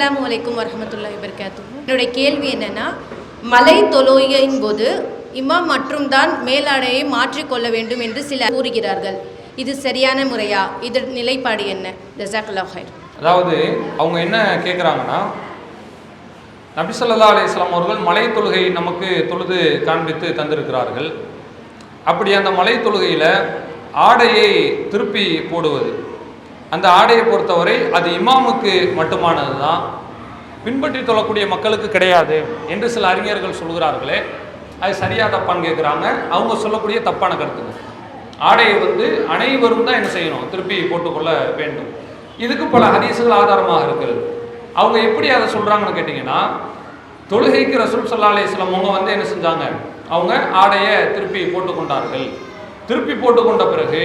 அஸ்லாம் வலைக்கும் வரமத்துல்லா வபரகாத்து என்னுடைய கேள்வி என்னன்னா மலை தொழுகையின் போது இமாம் மட்டும்தான் மேலாடையை மாற்றிக்கொள்ள வேண்டும் என்று சிலர் கூறுகிறார்கள். இது சரியான முறையா? இதன் நிலைப்பாடு என்ன? ஜசாக்கல்லா அதாவது அவங்க என்ன கேட்குறாங்கன்னா நபிசல்லா ஸல்லல்லாஹு அலைஹி அவர்கள் மலை தொழுகை நமக்கு தொழுது காண்பித்து தந்திருக்கிறார்கள். அப்படி அந்த மலை தொழுகையில் ஆடையை திருப்பி போடுவது அந்த ஆடையை பொறுத்தவரை அது இமாமுக்கு மட்டுமானது தான் பின்பற்றி தொழக்கூடிய மக்களுக்கு கிடையாது என்று சில அறிஞர்கள் சொல்கிறார்களே அது சரியா தப்பான்னு கேட்குறாங்க அவங்க சொல்லக்கூடிய தப்பான கருத்துங்க. ஆடையை வந்து அனைவரும் தான் என்ன செய்யணும்? திருப்பி போட்டுக்கொள்ள வேண்டும். இதுக்கு பல ஹதீசுகள் ஆதாரமாக இருக்கிறது அவங்க எப்படி அதை சொல்கிறாங்கன்னு கேட்டிங்கன்னா தொழுகைக்கு ரசூல் சல்லா அலிஸ்லாம் அவங்க வந்து என்ன செஞ்சாங்க? அவங்க ஆடையை திருப்பி போட்டுக்கொண்டார்கள். திருப்பி போட்டுக்கொண்ட பிறகு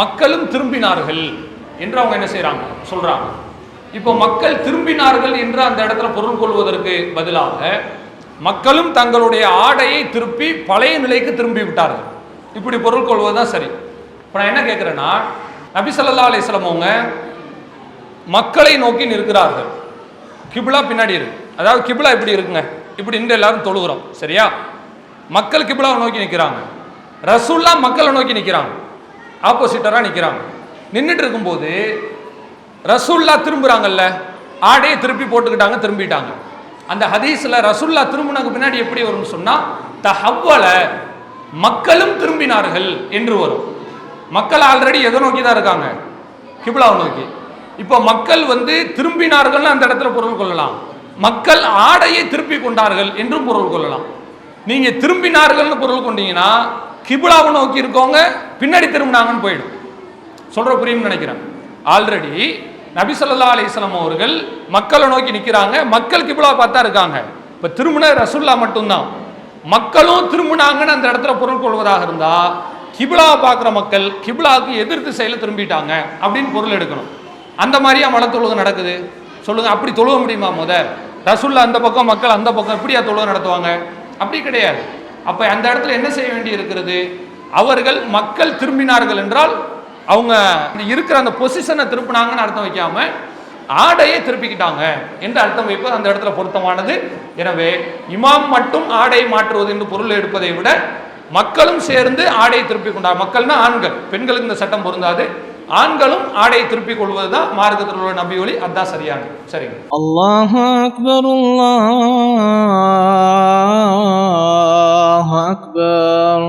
மக்களும் திரும்பினார்கள். என்று அவங்க என்ன செய்கிறாங்க சொல்கிறாங்க இப்போ மக்கள் திரும்பினார்கள் என்று அந்த இடத்துல பொருள் கொள்வதற்கு பதிலாக மக்களும் தங்களுடைய ஆடையை திருப்பி பழைய நிலைக்கு திரும்பி விட்டார்கள். இப்படி பொருள் கொள்வது தான் சரி. இப்போ நான் என்ன கேட்குறேன்னா நபிசல்லா அலிஸ்லம் அவங்க மக்களை நோக்கி நிற்கிறார்கள். கிபிலா பின்னாடி இருக்கு. அதாவது கிபிலா இப்படி இருக்குங்க? இப்படி நின்று எல்லாரும் தொழுகிறோம். சரியா? மக்கள் கிபிலாவை நோக்கி நிற்கிறாங்க ரசூல்லா மக்களை நோக்கி நிற்கிறாங்க ஆப்போசிட்டராக நிற்கிறாங்க நின்றுட்டு இருக்கும்போது ரசூல்லா திரும்புகிறாங்கல்ல ஆடையை திருப்பி போட்டுக்கிட்டாங்க திரும்பிட்டாங்க. அந்த ஹதீஸில் ரசூல்லா திரும்பினதுக்கு பின்னாடி எப்படி வரும்னு சொன்னால் தஹவ்வல மக்களும் திரும்பினார்கள் என்று வரும். மக்கள் ஆல்ரெடி எதை நோக்கி தான் இருக்காங்க? கிபிலாவை நோக்கி. இப்போ மக்கள் வந்து திரும்பினார்கள்னு அந்த இடத்துல பொருள் கொள்ளலாம். மக்கள் ஆடையை திருப்பி கொண்டார்கள் என்றும் பொருள் கொள்ளலாம். நீங்கள் திரும்பினார்கள்னு பொருள் கொண்டீங்கன்னா கிபிலாவை நோக்கி இருக்கவங்க பின்னாடி திரும்பினாங்கன்னு போயிடும். சொல்ற புரியும் நினைக்கிறேன். ஆல்ரெடி நபி சொல்லா அலிஸ்லாம் அவர்கள் மக்களை நோக்கி நிற்கிறாங்க மக்கள் கிபிலா பார்த்தா இருக்காங்க. இப்போ திரும்பின ரசுல்லா மட்டும்தான். மக்களும் திரும்பினாங்கன்னு அந்த இடத்துல பொருள் கொள்வதாக இருந்தா கிபிலாவை பார்க்குற மக்கள் கிபிலாவுக்கு எதிர்த்து திசையில் திரும்பிட்டாங்க அப்படின்னு பொருள் எடுக்கணும். அந்த மாதிரியா மலை தொழுகை நடக்குது? சொல்லுங்க அப்படி தொழுக முடியுமா முத? ரசுல்லா அந்த பக்கம் மக்கள் அந்த பக்கம் எப்படியா தொழுகை நடத்துவாங்க? அப்படி கிடையாது. அப்ப அந்த இடத்துல என்ன செய்ய வேண்டி இருக்கிறது அவர்கள் மக்கள் திரும்பினார்கள் என்றால் அவங்க இருக்கிற அந்த பொசிஷனை திருப்பினாங்கன்னு அர்த்தம் வைக்காம ஆடையை திருப்பிக்கிட்டாங்க என்று அர்த்தம் வைப்பது அந்த இடத்துல பொருத்தமானது. எனவே இமாம் மட்டும் ஆடையை மாற்றுவது என்று பொருள் எடுப்பதை விட மக்களும் சேர்ந்து ஆடையை திருப்பிக் கொண்டார் மக்கள்னா ஆண்கள் பெண்களுக்கு இந்த சட்டம் பொருந்தாது. ஆண்களும் ஆடையை திருப்பிக் கொள்வது தான் மார்க்கத்தில் உள்ள நபி ஒளி அதுதான் சரியானது. சரி அல்லாஹ் அக்பர் அல்லாஹ் அக்பர்.